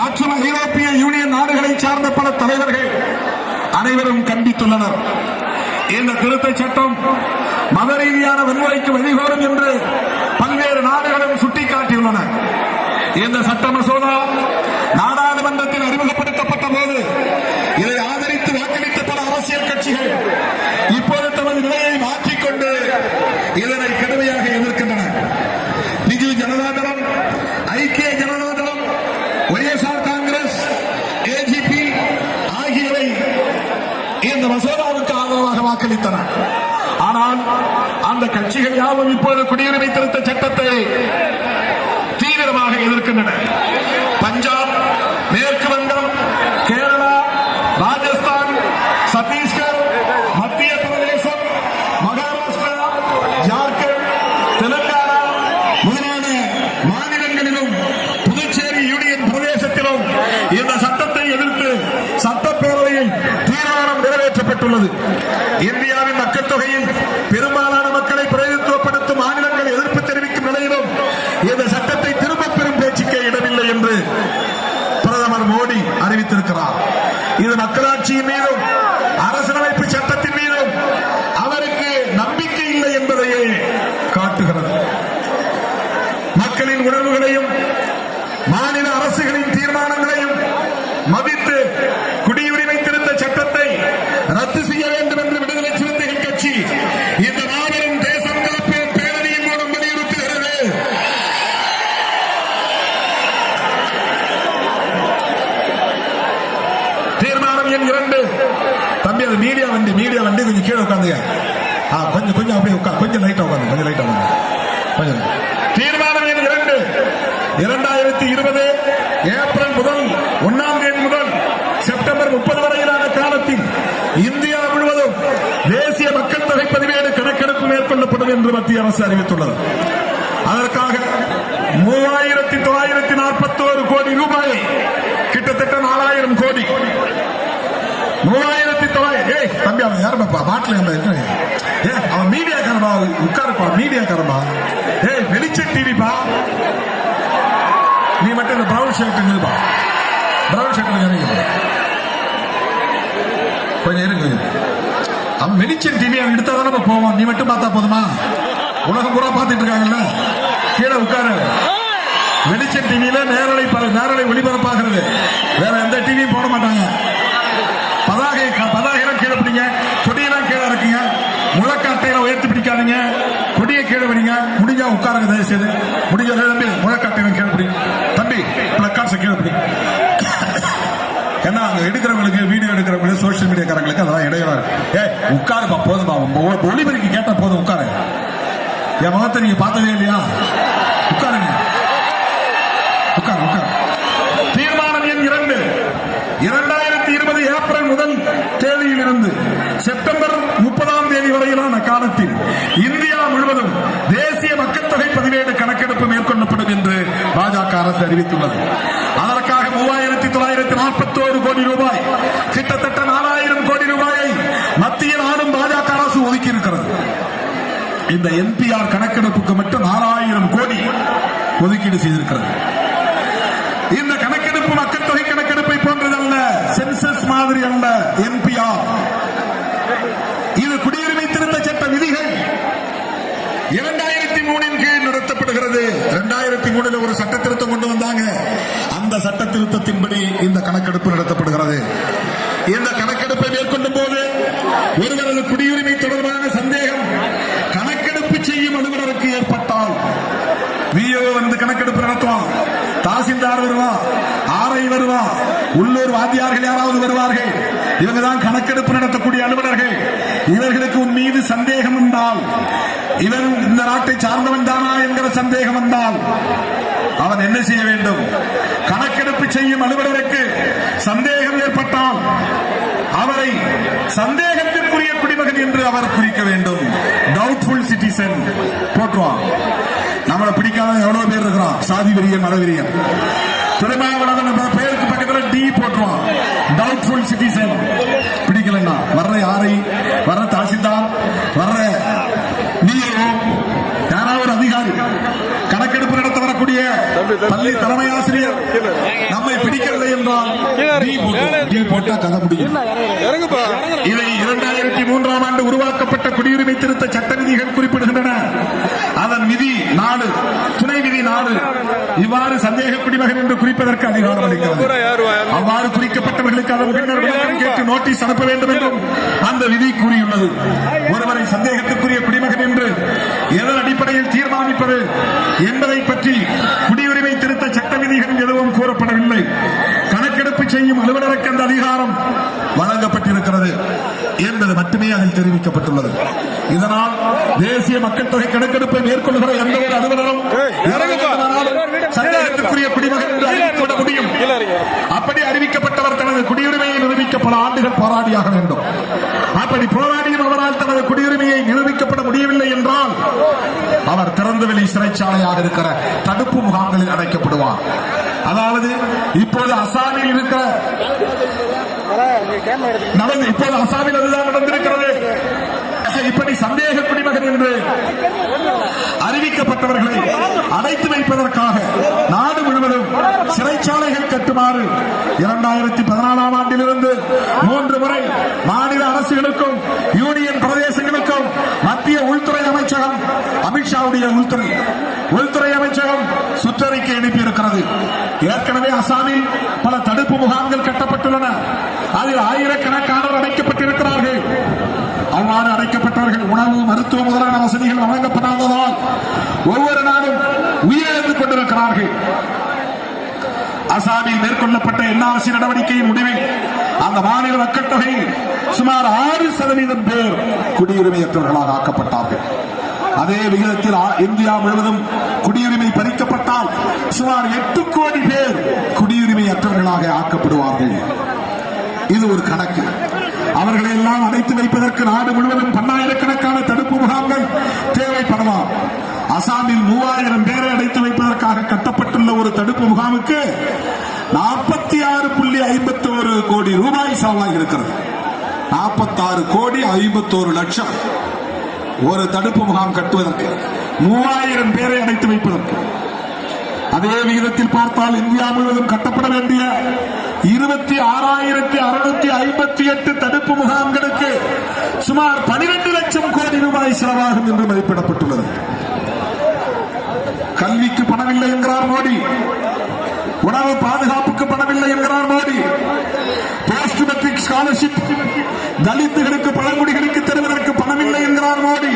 மற்றும் ஐரோப்பிய யூனியன் நாடுகளை சார்ந்த பல தலைவர்கள் அனைவரும் கண்டித்துள்ளனர். இந்த திருத்த சட்டம் மத ரீதியான வன்முறைக்கு வழிகோடும் என்று பல்வேறு நாடுகளும் சுட்டிக்காட்டியுள்ளன. இந்த சட்ட மசோதா இந்த ஆதரவாக வாக்களித்தன. ஆனால் அந்த கட்சிகள் யாவும் இப்போது குடியுரிமை திருத்த சட்டத்தை தீவிரமாக எதிர்க்கின்றன. பஞ்சாப் மேற்கு வங்கம் கேரளா ராஜஸ்தான் சத்தீஸ்கர் மத்திய பிரதேசம் மகாராஷ்டிரா ஜார்க்கண்ட் தெலுங்கானா முதலான மாநிலங்களிலும் புதுச்சேரி யூனியன் பிரதேசத்திலும் இந்த சட்டத்தை எதிர்த்து சட்டப்பேரவையில் தீர்மானம் நிறைவேற்றப்பட்டுள்ளது இந்தியாவின் மக்கள் தொகையில் பெரும்பாலான மக்களை பிரதிநிதித்துவப்படுத்தும் மாநிலங்கள் எதிர்ப்பு தெரிவிக்கும் நிலையிலும் இந்த சட்டத்தை திரும்பப் பெறும் பேச்சுக்கே இடமில்லை என்று பிரதமர் மோடி அறிவித்திருக்கிறார் இது மக்களாட்சியின் மீதும் அரசியலமைப்பு சட்டத்தின் மீதும் அவருக்கு நம்பிக்கை இல்லை என்பதையே காட்டுகிறது மக்களின் உணர்வுகளையும் மாநில அரசுகளின் தீர்மானங்களையும் மதித்து குடியுரிமை திருத்த சட்டத்தை ரத்து செய்ய வேண்டும் என்று விடுதலை சிறுத்தைகள் கட்சி இந்த மாபெரும் தேசம் கலப்பு பேரணியின் மூலம் வலியுறுத்துகிறது தீர்மானம் எண் இரண்டு. தம்பி அது மீடியா வண்டி மீடியா வண்டி கொஞ்சம் கீழே உட்காந்துங்க ஆ கொஞ்சம் கொஞ்சம் அப்படியே உட்கா கொஞ்சம் லைட்டா உட்காந்து கொஞ்சம் லைட்டா உட்காந்து. கொஞ்சம். தீர்மானம் எண் இரண்டு. இரண்டாயிரத்தி இருபது ஏப்ரல் முதல் ஒன்னாம் தேதி முதல் செப்டம்பர் முப்பது வரையிலான காலத்தில் இந்தியா முழுவதும் தேசிய மக்கள் தொகை பதிவேடு கணக்கெடுப்பு மேற்கொள்ளப்படும் என்று மத்திய அரசு அறிவித்துள்ளது. அதற்காக மூவாயிரத்தி தொள்ளாயிரத்தி நாற்பத்தி ஒரு கோடி ரூபாயை கிட்டத்தட்ட நாலாயிரம் கோடி மூவாயிரத்தி தொள்ளாயிரம். ஏய் தம்பி அவன் யாருப்பா? பாட்டில் என்ன? இருக்கிறேன் ஏ அவன் மீடியாக்காரமா உட்காருப்பா மீடியாக்காரமா ஏய் வெளிச்சம் டிவிப்பா நீ மட்டும் இந்த பிரவுன் ஷர்ட் இருப்பா பிரவுன் ஷர்ட் இறங்கிப்பா கொஞ்சம் இருங்க அவன் வெளிச்சம் டிவி அவன் எடுத்தா தானே போவான் நீ மட்டும் பார்த்தா போதுமா? உலகம் பூரா பார்த்துட்டு இருக்காங்கல்ல? கீழே உட்காரு. வெளிச்சம் டிவியில நேரலை நேரலை ஒளிபரப்பாகிறது. வேற எந்த டிவியும் போட மாட்டாங்க. பதாகையெல்லாம் கொடியெல்லாம் கீழே இருக்குங்க முழக்காட்டையில உயர்த்தி பிடிக்காதீங்க. கொடியை கீழே வரீங்க முடிஞ்சா உட்காருங்க தயவு செய்து முடிஞ்ச தம்பி முழக்காட்டையில கீழே பிடி. தம்பி பிளக்கார்ட்ஸ் கீழே பிடி. ஏன்னா அங்க எடுக்கிறவங்களுக்கு வீடியோ எடுக்கிறவங்களுக்கு சோசியல் மீடியாக்காரங்களுக்கு அதெல்லாம் இடையில ஏ உட்காருப்பா போதும்பா உங்க கேட்டா போதும் உட்காரு. என் முகத்தை நீங்க பார்த்ததே இல்லையா? உட்காருங்க உட்காரு உட்காரு தீர்மானம் எண் இரண்டு இரண்டாயிரத்தி இருபது ஏப்ரல் முதல் தேதியிலிருந்து செப்டம்பர் முப்பதாம் தேதி வரையிலான காலத்தில் இந்தியா முழுவதும் தேசிய மக்கள் தொகை பதிவேடு கணக்கெடுப்பு மேற்கொள்ளப்படும் என்று பாஜக அரசு அறிவித்துள்ளது. அதற்காக மூவாயிரத்தி தொள்ளாயிரத்தி நாற்பத்தோரு கோடி ரூபாய் கிட்டத்தட்ட நாலாயிரம் கோடி ரூபாயை மத்தியில் ஆளும் பாஜக அரசு ஒதுக்கி இருக்கிறது இந்த என்பிஆர் கணக்கெடுப்புக்கு மட்டும் நாலாயிரம் கோடி ஒதுக்கீடு செய்திருக்கிறது. இந்த கணக்கெடுப்பு மக்கள் தொகை கணக்கெடுப்பை போன்றதல்ல சென்சஸ் மாதிரி அல்ல என்பிஆர் இது குடியுரிமை திருத்த சட்ட விதிகள். இரண்டாயிரத்தி மூணின் கீழ் நடத்தப்படுகிறது. இரண்டாயிரத்தி மூணில் ஒரு சட்ட திருத்தம் கொண்டு வந்தாங்க. அந்த சட்ட திருத்தத்தின்படி இந்த கணக்கெடுப்பு நடத்தப்படுகிறது. இந்த கணக்கெடுப்பை மேற்கொள்ளும் போது ஒருவரது குடியுரிமை தொடர்பான சந்தேகம் கணக்கெடுப்பு செய்யும் அலுவலருக்கு ஏற்பட்டால் விஓ வந்து கணக்கெடுப்பு நடத்துவான். தாசில்தார் வருவான். ஆர்ஐ வருவான். உள்ளூர் வாத்தியார்கள் யாராவது வருவார்கள்? இவங்க தான் கணக்கெடுப்பு நடத்தக்கூடிய அலுவலர்கள். இவர்களுக்கு உன் மீது சந்தேகம் என்றால் இவன் இந்த நாட்டை சார்ந்தவன் தானா என்கிற சந்தேகம் வந்தால் அவன் என்ன செய்ய வேண்டும்? கணக்கெடுப்பு செய்யும் அலுவலருக்கு சந்தேகம் ஏற்பட்டால் அவரை சந்தேகத்திற்குரிய குடிமகன் என்று அவர் குறிக்க வேண்டும். டவுட்ஃபுல் சிட்டிசன் போட்டுவான் நம்மளை பிடிக்காத எவ்வளவு பேர் இருக்கிறான்? சாதி வெறியன் மத திருமாவளவன் பேர் பக்கத்துல டி போட்டுருவான். டவுட்ஃபுல் சிட்டிசன் பிடிக்கலன்னா வர்ற யாரை? வர்ற தாசில்தார்? வர்ற டிஓ யாராவது ஒரு அதிகாரி? கணக்கெடுப்பு நடத்த வரக்கூடிய பள்ளி தலைமை ஆசிரியர் நம்மை பிடிக்கல என்றால் டி போட்டா கதை முடியும். இதை இரண்டாயிரத்தி மூன்றாம் ஆண்டு உருவாக்கப்பட்ட குடியுரிமை திருத்த சட்ட விதிகள் விதி நாடு துணை விதி நாடு. இவ்வாறு சந்தேக குடிமகன் என்று குறிப்பதற்கு அதிகாரம் அளிக்கிறது. அவ்வாறு குறிக்கப்பட்டவர்களுக்கு அதன் பின்னர் விளக்கம் கேட்டு நோட்டீஸ் அனுப்ப வேண்டும் என்றும் அந்த விதி கூறியுள்ளது. ஒருவரை சந்தேகத்துக்குரிய குடிமகன் என்று எதன் அடிப்படையில் தீர்மானிப்பது என்பதை பற்றி குடியுரிமை திருத்த சட்ட விதிகள் எதுவும் கூறப்படவில்லை கணக்கெடுப்பு செய்யும் அலுவலருக்கு அந்த அதிகாரம் வழங்கப்பட்டிருக்கிறது என்பது மட்டுமே அதில் தெரிவிக்கப்பட்டுள்ளது. இதனால் தேசிய மக்கள் தொகை கணக்கெடுப்பை மேற்கொள்கிற எந்த ஒரு அலுவலரும் இறங்குப்பா. சந்தேகத்துக்குரிய குடிமகன் என்று அறிவித்துவிட முடியும். அப்படி அறிவிக்கப்பட்டவர் தனது குடியுரிமையை நிரூபிக்க பல ஆண்டுகள் போராடியாக வேண்டும். அப்படி போராடியும் அவரால் தனது குடியுரிமையை நிரூபிக்கப்பட முடியவில்லை என்றால் அவர் திறந்தவெளி சிறைச்சாலையாக இருக்கிற தடுப்பு முகாம்களில் அடைக்கப்படுவார். அதாவது இப்போது அசாமில் இருக்கிற நடந்து இப்போது அசாமில் அதுதான் நடந்திருக்கிறது இப்படி சந்தேக குடிமகன் என்று அறிவிக்கப்பட்டவர்களை அடைத்து வைப்பதற்காக நாடு முழுவதும் சிறைச்சாலைகள் கட்டுமாறு இரண்டாயிரத்தி பதினாலாம் ஆண்டிலிருந்து மூன்று முறை மாநில அரசுகளுக்கும் யூனியன் பிரதேசங்களுக்கும் மத்திய உள்துறை அமைச்சகம் அமித்ஷாவுடைய உள்துறை உள்துறை அமைச்சகம் சுற்றறிக்கை அனுப்பியிருக்கிறது ஏற்கனவே அசாமில் பல தடுப்பு முகாம்கள் கட்டப்பட்டுள்ளன. அதில் ஆயிரக்கணக்கானோர் அடைக்கப்பட்டிருக்கிறார்கள். அவ்வாறு அடைக்கப்பட்டவர்கள் உணவு மருத்துவ முதலான வசதிகள் வழங்கப்படாததால் ஒவ்வொரு நாளும் உயிரிழந்து கொண்டிருக்கிறார்கள். அசாமில் மேற்கொள்ளப்பட்ட என்ஆர்சி நடவடிக்கையின் முடிவில் அந்த மாநில மக்கள் தொகையில் சுமார் ஆறு சதவீதம் பேர் குடியுரிமையற்றவர்களாக ஆக்கப்பட்டார்கள். அதே விகிதத்தில் இந்தியா முழுவதும் குடியுரிமை பறிக்கப்பட்டால் சுமார் எட்டு கோடி பேர் குடியுரிமை அற்றவர்களாக ஆக்கப்படுவார்கள். இது ஒரு கணக்கு. அவர்களை எல்லாம் அடைத்து வைப்பதற்கு நாடு முழுவதும் பன்னாயிரக்கணக்கான தடுப்பு முகாம்கள் தேவைப்படலாம். அசாமில் மூவாயிரம் பேரை அடைத்து வைப்பதற்காக கட்டப்பட்டுள்ள ஒரு தடுப்பு முகாமுக்கு நாற்பத்தி ஆறு புள்ளி ஐம்பத்தி ஒரு கோடி ரூபாய் செலவாகி இருக்கிறது நாற்பத்தாறு கோடி ஐம்பத்தோரு லட்சம். ஒரு தடுப்பு முகாம் கட்டுவதற்கு மூவாயிரம் பேரை அடைத்து வைப்பதற்கு. அதே விகிதத்தில் பார்த்தால் இந்தியா முழுவதும் கட்டப்பட வேண்டிய இருபத்தி ஆறாயிரத்தி அறுநூத்தி ஐம்பத்தி எட்டு தடுப்பு முகாம்களுக்கு சுமார் பனிரெண்டு லட்சம் கோடி ரூபாய் செலவாகும் என்று மதிப்பிடப்பட்டுள்ளது. கல்விக்கு பணமில்லை என்கிறார் மோடி. உணவு பாதுகாப்புக்கு பணமில்லை என்கிறார் மோடி. போஸ்ட் மெட்ரிக் ஸ்காலர்ஷிப் தலித்துகளுக்கு பழங்குடிகளுக்கு தருவதற்கு பணமில்லை என்கிறார் மோடி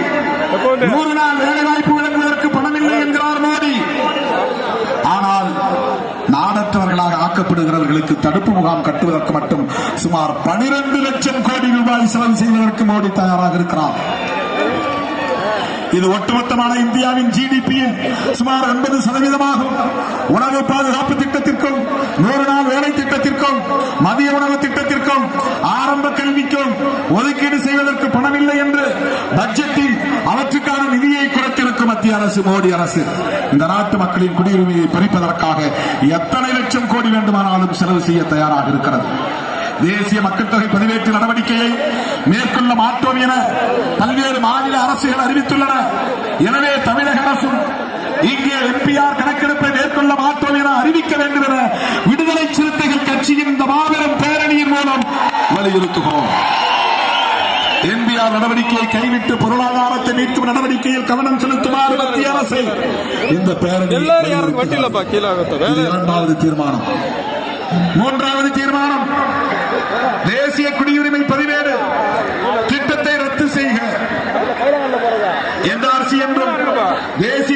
நூறு நாள் வேலை வாய்ப்பு வழங்குவதற்கு இல்லை என்கிறார் மோடி. ஆனால் நாடற்றவர்களாக ஆக்கப்படுகிறவர்களுக்கு தடுப்பு முகாம் கட்டுவதற்கு மட்டும் சுமார் 12 லட்சம் கோடி ரூபாய் செலவு செய்வதற்கு மோடி தயாராக இருக்கிறார். இது ஒட்டுமொத்தமான இந்தியாவின் ஜிடிபியில் சுமார் 80 சதவீதமாகும். உணவு பாதுகாப்பு திட்டத்திற்கும் நூறு நாள் வேலை திட்டத்திற்கும் மதிய உணவு திட்டத்திற்கும் ஆரம்ப கல்விக்கும் ஒதுக்கீடு செய்வதற்கு பணமில்லை என்று அரசு மோடி அரசு. இந்த நாட்டு மக்களின் குடியுரிமையை பறிப்பதற்காக எத்தனை லட்சம் கோடி வேண்டுமானாலும் செலவு செய்ய தயாராக இருக்கிறது. தேசிய மக்கள் தொகை பதிவேற்று நடவடிக்கையை மேற்கொள்ள மாட்டோம் என பல்வேறு மாநில அரசுகள் அறிவித்துள்ளன. எனவே தமிழக அரசும் இங்கே எம்பிஆர் கணக்கெடுப்பை மேற்கொள்ள மாட்டோம் என அறிவிக்க வேண்டும் என விடுதலை சிறுத்தைகள் கட்சியின் இந்த மாபெரும் பேரணியின் மூலம் வலியுறுத்துகிறோம். என்பிஆர் நடவடிக்கையை கைவிட்டு பொருளாதாரத்தை மீட்கும் நடவடிக்கையில் கவனம் செலுத்துமாறு மத்திய அரசு. இந்த பேரணி இரண்டாவது தீர்மானம். மூன்றாவது தீர்மானம் தேசிய குடியுரிமை பதிவேடு திட்டத்தை ரத்து செய்க. என்ஆர்சி என்றும் தேசிய